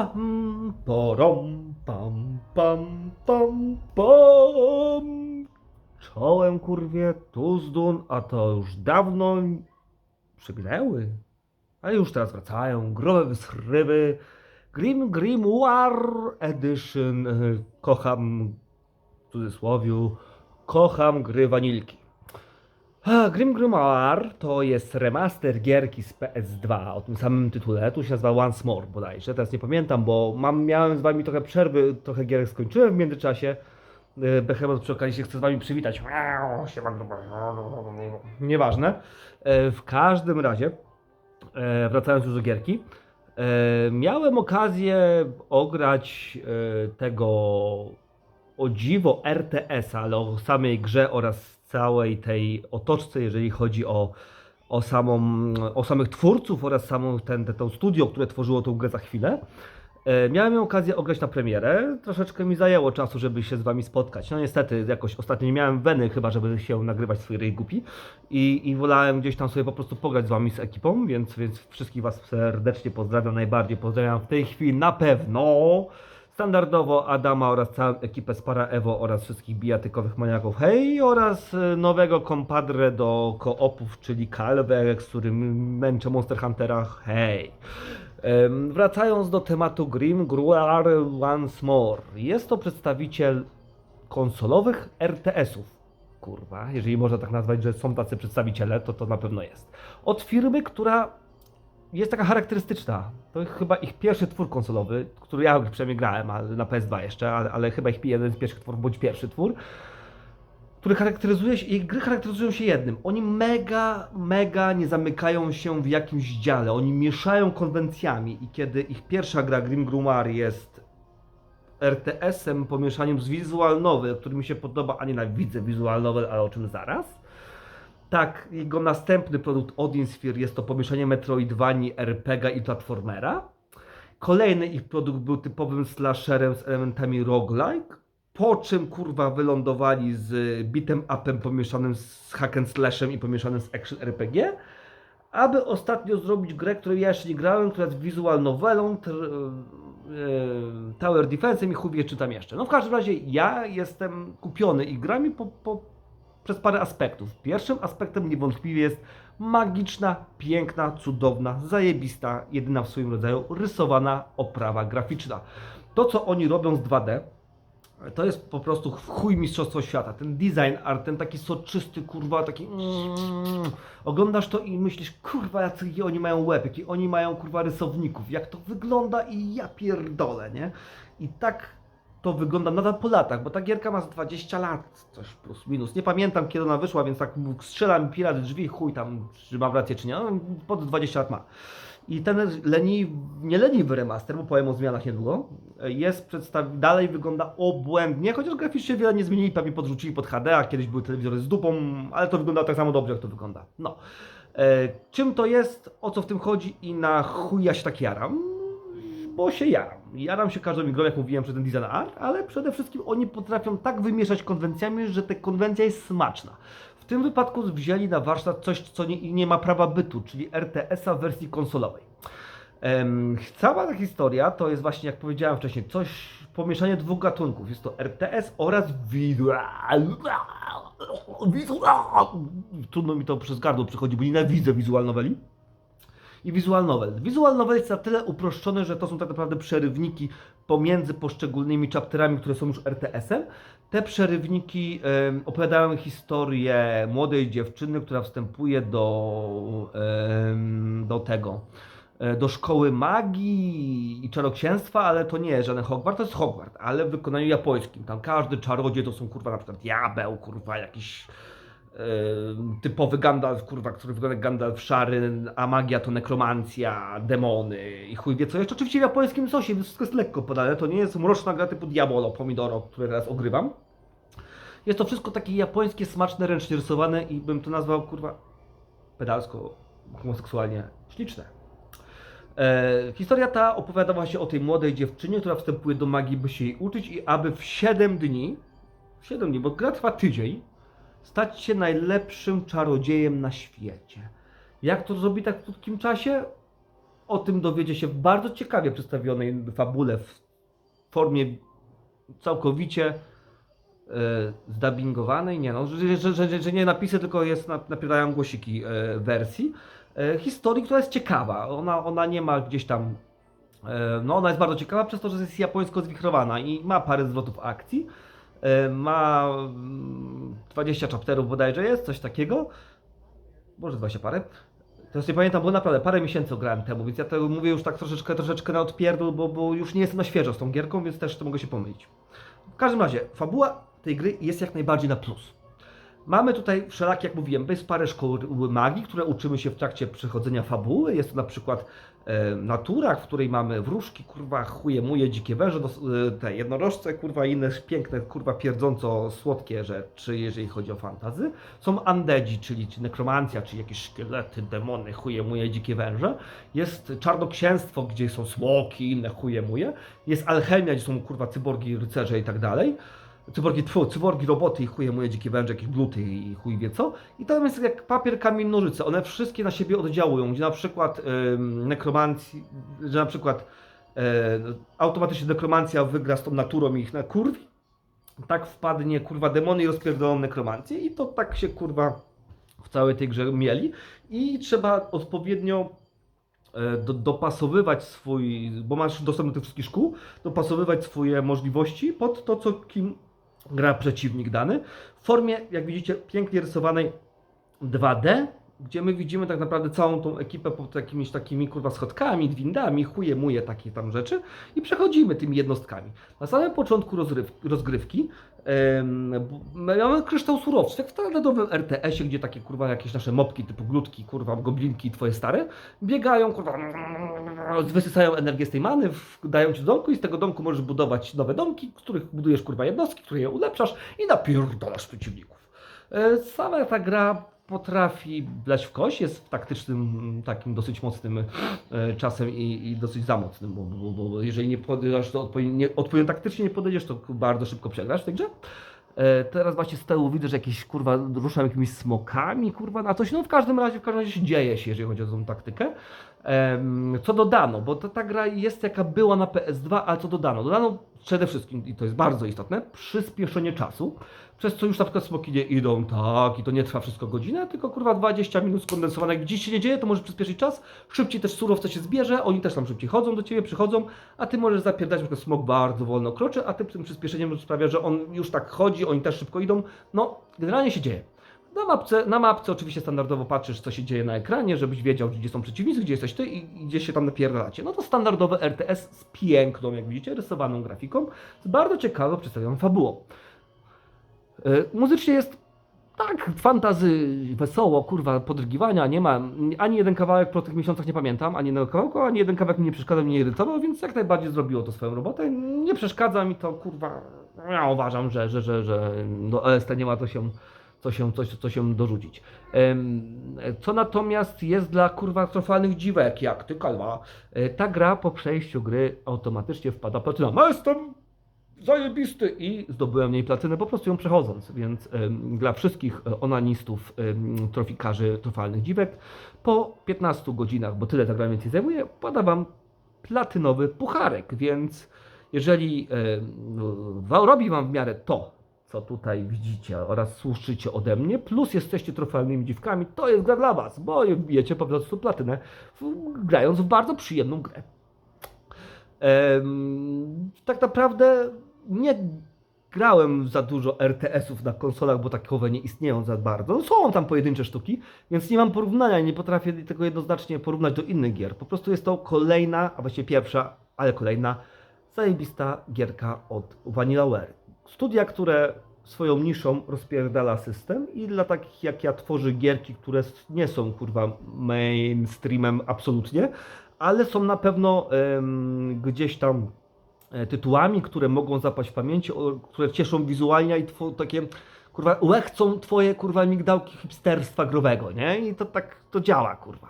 pam, porom, pam, pam, pam, pam. Czołem kurwie, tuzdun, a to już dawno przygnęły. Ale już teraz wracają, growe wysrywy. Grim Grimoire Edition. Kocham, w cudzysłowiu, kocham gry wanilki. Grim Grimoire to jest remaster gierki z PS2 o tym samym tytule. Tu się nazywa Once More bodajże. Teraz nie pamiętam, bo mam, miałem z wami trochę przerwy, trochę gierek skończyłem w międzyczasie. E, Behemoth przy okazji się chce z wami przywitać. Nieważne. W każdym razie, e, wracając już do gierki, e, miałem okazję ograć tego o dziwo RTS, ale o samej grze oraz całej tej otoczce, jeżeli chodzi o, o, samą, o samych twórców oraz samą ten, ten, to studio, które tworzyło tą grę za chwilę. E, Miałem okazję ograć na premierę. Troszeczkę mi zajęło czasu, żeby się z wami spotkać. No niestety, jakoś ostatnio nie miałem weny, chyba żeby się nagrywać swój rej głupi. I, I wolałem gdzieś tam sobie po prostu pograć z wami z ekipą, więc, więc wszystkich was serdecznie pozdrawiam, najbardziej pozdrawiam w tej chwili na pewno. Standardowo Adama oraz całą ekipę z Para Evo oraz wszystkich bijatykowych maniaków hej oraz y, nowego kompadre do koopów, czyli Calver, z którym męczę Monster Huntera hej. Wracając do tematu Grim Gruar Once More. Jest to przedstawiciel konsolowych RTS-ów. Kurwa, jeżeli można tak nazwać, że są tacy przedstawiciele, to to na pewno jest. Od firmy, która jest taka charakterystyczna. To chyba ich pierwszy twór konsolowy, który ja przynajmniej grałem, ale na PS2 jeszcze, ale, ale chyba ich jeden z pierwszych twórów, bądź pierwszy twór, który charakteryzuje się, ich gry charakteryzują się jednym. Oni mega, mega nie zamykają się w jakimś dziale. Oni mieszają konwencjami i kiedy ich pierwsza gra Grim Grimoire jest RTS-em pomieszaniem z visual novel, który mi się podoba, a nienawidzę visual novel, ale o czym zaraz. Tak, jego następny produkt Odin Sphere jest to pomieszanie Metroidvanii, RPG i platformera. Kolejny ich produkt był typowym slasherem z elementami roguelike, po czym kurwa wylądowali z beatem upem pomieszanym z hack and slashem i pomieszanym z action RPG, aby ostatnio zrobić grę, której ja jeszcze nie grałem, która jest visual novelą, tr- e, Tower Defense'em i chuj wie czy tam jeszcze. No w każdym razie ja jestem kupiony ich grami po, po, przez parę aspektów. Pierwszym aspektem niewątpliwie jest magiczna, piękna, cudowna, zajebista, jedyna w swoim rodzaju rysowana oprawa graficzna. To, co oni robią z 2D, to jest po prostu chuj mistrzostwo świata. Ten design art, ten taki soczysty, kurwa, taki mm, oglądasz to i myślisz, kurwa, jaki oni mają łeb, jaki oni mają, kurwa, rysowników, jak to wygląda i ja pierdolę, nie? I tak to wygląda nadal po latach, bo ta gierka ma z 20 lat, coś plus minus. Nie pamiętam kiedy ona wyszła, więc tak strzela mi pirat drzwi, chuj tam, czy mam rację czy nie, no, pod 20 lat ma. I ten leni, nie leniwy remaster, bo powiem o zmianach niedługo, jest przedstaw... dalej wygląda obłędnie, chociaż graficznie wiele nie zmienili, pewnie podrzucili pod HD, a kiedyś były telewizory z dupą, ale to wygląda tak samo dobrze, jak to wygląda. No. E, czym to jest, o co w tym chodzi i na chuj ja się tak jaram? Bo się jaram. Jaram się każdą grą, jak mówiłem, przez ten design art, ale przede wszystkim oni potrafią tak wymieszać konwencjami, że ta konwencja jest smaczna. W tym wypadku wzięli na warsztat coś, co nie, nie ma prawa bytu, czyli RTS-a w wersji konsolowej. Cała ta historia to jest właśnie, jak powiedziałem wcześniej, coś, pomieszanie dwóch gatunków. Jest to RTS oraz. Wizual. Trudno mi to przez gardło przychodzi, bo nienawidzę wizual noweli. I visual novel. Visual novel jest na tyle uproszczony, że to są tak naprawdę przerywniki pomiędzy poszczególnymi chapterami, które są już RTS-em. Te przerywniki em, opowiadają historię młodej dziewczyny, która wstępuje do, em, do tego, e, do szkoły magii i czaroksięstwa, ale to nie żaden Hogwart, to jest Hogwart, ale w wykonaniu japońskim. Tam każdy czarodziej to są kurwa na przykład diabeł, kurwa jakiś typowy Gandalf, kurwa, który wygląda jak Gandalf szary, a magia to nekromancja, demony i chuj wie co jeszcze. Oczywiście w japońskim sosie, więc wszystko jest lekko podane, to nie jest mroczna gra typu Diabolo, Pomidoro, które teraz ogrywam. Jest to wszystko takie japońskie, smaczne, ręcznie rysowane i bym to nazwał, kurwa, pedalsko, homoseksualnie śliczne. E, historia ta opowiada właśnie o tej młodej dziewczynie, która wstępuje do magii, by się jej uczyć i aby w 7 dni, w 7 dni, bo gra trwa tydzień, stać się najlepszym czarodziejem na świecie. Jak to zrobi tak w krótkim czasie? o tym dowiecie się w bardzo ciekawie przedstawionej fabule w formie całkowicie zdubbingowanej, nie no, że, że, że, że nie napisy, tylko jest, na- napierają głosiki e, wersji. E, historii, która jest ciekawa. Ona, ona nie ma gdzieś tam. No, ona jest bardzo ciekawa przez to, że jest japońsko zwichrowana i ma parę zwrotów akcji. E, ma mm, 20 chapterów bodajże jest, coś takiego. Może 20 parę. Teraz nie pamiętam, bo naprawdę parę miesięcy grałem temu, więc ja to mówię już tak troszeczkę, troszeczkę na odpierdol, bo, bo już nie jestem na świeżo z tą gierką, więc też to mogę się pomylić. W każdym razie, fabuła tej gry jest jak najbardziej na plus. Mamy tutaj wszelakie, jak mówiłem, jest parę szkół magii, które uczymy się w trakcie przechodzenia fabuły. Jest to na przykład e, natura, w której mamy wróżki, kurwa, chuje muje, dzikie węże, e, te jednorożce, kurwa, inne piękne, kurwa, pierdząco słodkie rzeczy, jeżeli chodzi o fantazy. Są undeadzi, czyli czy nekromancja, czyli jakieś szkielety, demony, chuje muje, dzikie węże. Jest czarnoksięstwo, gdzie są smoki, inne chuje muje. Jest alchemia, gdzie są, kurwa, cyborgi, rycerze i tak dalej. Cyborgi, tfu, cyborgi, roboty i chuje moje dzikie węże, jakieś gluty i chuj wie co. I tam jest jak papier, kamień, nożyce. One wszystkie na siebie oddziałują, gdzie na przykład ym, nekromancji, że na przykład e, automatycznie nekromancja wygra z tą naturą ich na kurwi. Tak wpadnie kurwa demony i rozpierdolą nekromancję i to tak się kurwa w całej tej grze mieli. I trzeba odpowiednio e, do, dopasowywać swój, bo masz dostęp do tych wszystkich szkół, dopasowywać swoje możliwości pod to, co kim gra przeciwnik dany. W formie, jak widzicie, pięknie rysowanej 2D, gdzie my widzimy tak naprawdę całą tą ekipę pod jakimiś takimi kurwa schodkami, windami, chuje muje takie tam rzeczy i przechodzimy tymi jednostkami. Na samym początku rozgrywki b- mamy kryształ surowczy, tak w standardowym RTS-ie, gdzie takie kurwa jakieś nasze mopki typu glutki, kurwa goblinki twoje stare, biegają, kurwa, wysysają energię z tej many, dają ci do domku i z tego domku możesz budować nowe domki, w których budujesz kurwa jednostki, które je ulepszasz i napierdalasz przeciwników. E, Sama ta gra potrafi blać w kość, jest taktycznym, takim dosyć mocnym e, czasem i, i dosyć zamocnym, bo, bo, bo jeżeli nie podejdziesz do odpowiednio, odpowiednio taktycznie nie podejdziesz, to bardzo szybko przegrasz grze. E, Teraz właśnie z tyłu widzę, że jakieś kurwa ruszam jakimiś smokami, kurwa na coś. No w każdym razie, w każdym razie dzieje się, jeżeli chodzi o tą taktykę. Co dodano, bo ta, ta gra jest jaka była na PS2, ale co dodano? Dodano przede wszystkim, i to jest bardzo istotne, przyspieszenie czasu, przez co już na przykład smoki nie idą tak i to nie trwa wszystko godzinę, tylko kurwa 20 minut skondensowane. Jak gdzieś się nie dzieje, to możesz przyspieszyć czas, szybciej też surowce się zbierze, oni też tam szybciej chodzą do ciebie, przychodzą, a ty możesz zapierdać, na smok bardzo wolno kroczy, a ty tym przyspieszeniem sprawia, że on już tak chodzi, oni też szybko idą. No, generalnie się dzieje. Na mapce, na mapce oczywiście standardowo patrzysz, co się dzieje na ekranie, żebyś wiedział, gdzie są przeciwnicy, gdzie jesteś ty i gdzie się tam napierdalacie. No to standardowe RTS z piękną, jak widzicie, rysowaną grafiką, z bardzo ciekawo przedstawioną fabułą. E, Muzycznie jest tak, fantazy, wesoło, kurwa, podrygiwania, nie ma, ani jeden kawałek po tych miesiącach nie pamiętam, ani jednego kawałka, ani jeden kawałek mi nie przeszkadzał, mnie nie irytował, więc jak najbardziej zrobiło to swoją robotę. Nie przeszkadza mi to, kurwa, ja uważam, że, że, że, że do OST nie ma to się, co się, coś, co się dorzucić. Co natomiast jest dla kurwa trofalnych dziwek, jak ty kalwa, e, ta gra po przejściu gry automatycznie wpada platyna. No jestem zajebisty i zdobyłem jej platynę po prostu ją przechodząc, więc dla wszystkich e, onanistów, trofikarzy trofalnych dziwek po 15 godzinach, bo tyle ta gra więcej zajmuje, pada wam platynowy pucharek, więc jeżeli robi wam w miarę to, co tutaj widzicie oraz słyszycie ode mnie, plus jesteście trofalnymi dziwkami, to jest gra dla was, bo bijecie po prostu platynę, grając w bardzo przyjemną grę. Em, tak naprawdę nie grałem za dużo RTS-ów na konsolach, bo takowe nie istnieją za bardzo. No, są tam pojedyncze sztuki, więc nie mam porównania, nie potrafię tego jednoznacznie porównać do innych gier. Po prostu jest to kolejna, a właściwie pierwsza, ale kolejna zajebista gierka od Vanillaware. Studia, które swoją niszą rozpierdala system i dla takich jak ja tworzy gierki, które nie są kurwa mainstreamem absolutnie, ale są na pewno em, gdzieś tam e, tytułami, które mogą zapaść w pamięci, o, które cieszą wizualnie i two, takie kurwa łechcą twoje kurwa migdałki hipsterstwa growego, nie? I to tak to działa, kurwa.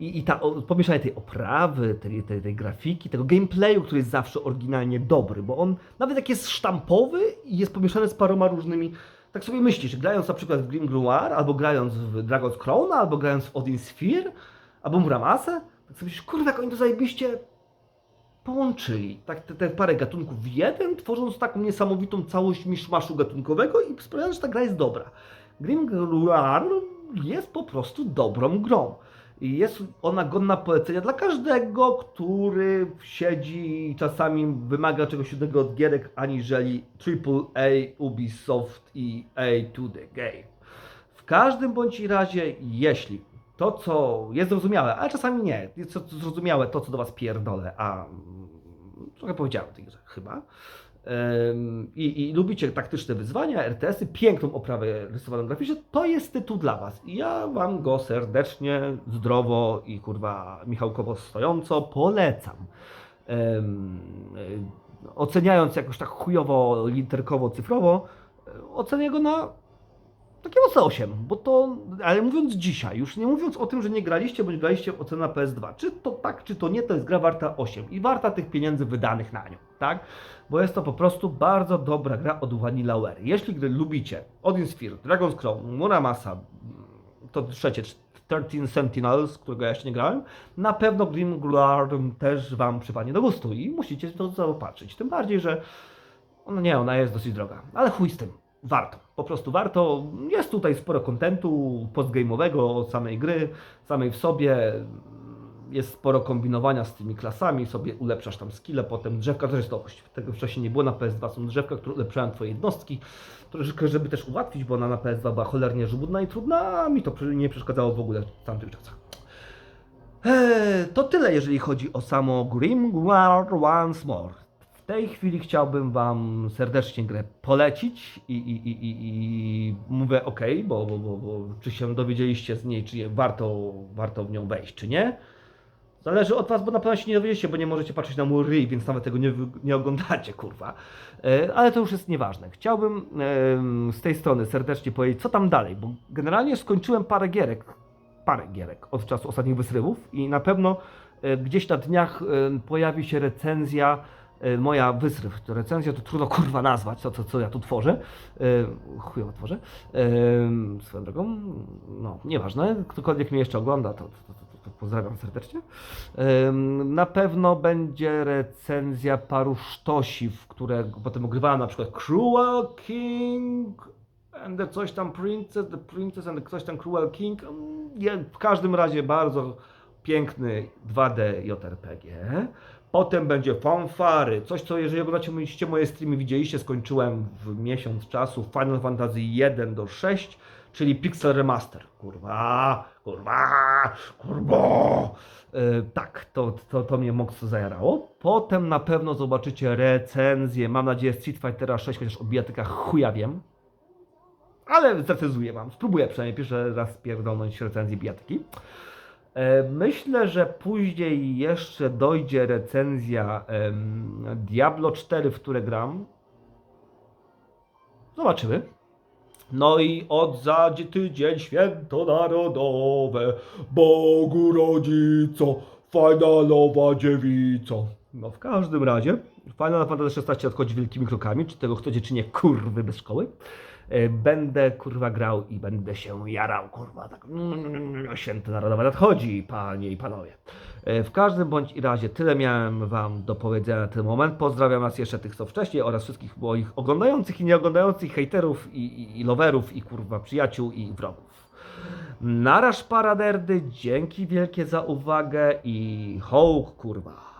I, i ta o, pomieszanie tej oprawy, tej, tej, tej grafiki, tego gameplayu, który jest zawsze oryginalnie dobry, bo on nawet jak jest sztampowy i jest pomieszany z paroma różnymi tak sobie myślisz, grając na przykład w Grim Grimoire, albo grając w Dragon's Crown, albo grając w Odin Sphere, albo w Ramasę, Tak sobie myślisz, kurwa, jak oni to zajebiście połączyli tak te, te parę gatunków w jeden, tworząc taką niesamowitą całość miszmaszu gatunkowego i sprawiając, że ta gra jest dobra. Grimgar jest po prostu dobrą grą. I jest ona godna polecenia dla każdego, który siedzi i czasami wymaga czegoś innego od gierek, aniżeli AAA, Ubisoft i A to the game. W każdym bądź razie, jeśli to, co jest zrozumiałe, ale czasami nie, jest zrozumiałe to, co do Was pierdolę, a mm, trochę powiedziałem o tej grze chyba, i, i lubicie taktyczne wyzwania, RTS-y, piękną oprawę rysowaną graficznie, to jest tytuł dla Was. I ja Wam go serdecznie, zdrowo i kurwa Michałkowo stojąco polecam. Y, oceniając jakoś tak chujowo, literkowo, cyfrowo, ocenię go na takie mocne 8, bo to, ale mówiąc dzisiaj, już nie mówiąc o tym, że nie graliście, bądź graliście w ocenę PS2, czy to tak, czy to nie, to jest gra warta 8 i warta tych pieniędzy wydanych na nią, tak? Bo jest to po prostu bardzo dobra gra od Vanillaware. Jeśli gry lubicie Odin Sphere, Dragon's Crown, Muramasa, to trzecie, 13 Sentinels, którego ja jeszcze nie grałem, na pewno Grimguard też Wam przypadnie do gustu i musicie to zaopatrzyć. Tym bardziej, że ona nie, ona jest dosyć droga, ale chuj z tym. Warto, po prostu warto. Jest tutaj sporo kontentu postgame'owego, samej gry, samej w sobie. Jest sporo kombinowania z tymi klasami, sobie ulepszasz tam skille, potem drzewka, to jest nowość. Tego wcześniej nie było na PS2, są drzewka, które ulepszają Twoje jednostki. Troszeczkę, żeby też ułatwić, bo ona na PS2 była cholernie żmudna i trudna, a mi to nie przeszkadzało w ogóle w tamtych czasach. Eee, to tyle, jeżeli chodzi o samo Grimguard Once More. Tej chwili chciałbym Wam serdecznie grę polecić i, i, i, i, mówię ok, bo, bo, bo, bo czy się dowiedzieliście z niej, czy warto, warto w nią wejść, czy nie. Zależy od Was, bo na pewno się nie dowiedzieliście, bo nie możecie patrzeć na mój ryj, więc nawet tego nie, nie oglądacie, kurwa. E, Ale to już jest nieważne. Chciałbym z tej strony serdecznie powiedzieć, co tam dalej, bo generalnie skończyłem parę gierek, parę gierek od czasu ostatnich wysrywów i na pewno e, gdzieś na dniach pojawi się recenzja moja wysryw. Recenzja to trudno kurwa nazwać, to co, co ja tu tworzę. E, chujowo tworzę. E, swoją drogą, no nieważne, ktokolwiek mnie jeszcze ogląda, to, to, to, to, pozdrawiam serdecznie. Na pewno będzie recenzja paru sztosi, w które potem ogrywałem na przykład Cruel King and the coś tam Princess, the Princess and the coś tam Cruel King. Mm, W każdym razie bardzo piękny 2D JRPG. Potem będzie fanfary, coś co jeżeli oglądacie moje streamy widzieliście, skończyłem w miesiąc czasu Final Fantasy 1 do 6, czyli Pixel Remaster. Kurwa, kurwa, kurwa. E, tak, to, to, to mnie mocno zajarało. Potem na pewno zobaczycie recenzję, mam nadzieję Street Fightera 6, chociaż o bijatykach chuja wiem. Ale zrecenzuję wam, spróbuję przynajmniej pierwszy raz pierdolnąć recenzję bijatyki. E, Myślę, że później jeszcze dojdzie recenzja Diablo 4, w które gram. Zobaczymy. No i od za tydzień święto narodowe, Bogu rodzico, finalowa dziewico. No w każdym razie, Final Fantasy XVI odchodzi wielkimi krokami, czy tego chcecie, czy nie, kurwy bez szkoły. E, Będę kurwa grał i będę się jarał, kurwa, tak. mm, Święto narodowe nadchodzi, panie i panowie. E, W każdym bądź razie tyle miałem wam do powiedzenia na ten moment. Pozdrawiam was jeszcze tych, co wcześniej oraz wszystkich moich oglądających i nieoglądających hejterów i, i, i loverów i kurwa przyjaciół i wrogów. Naraż paraderdy, dzięki wielkie za uwagę i hołk kurwa.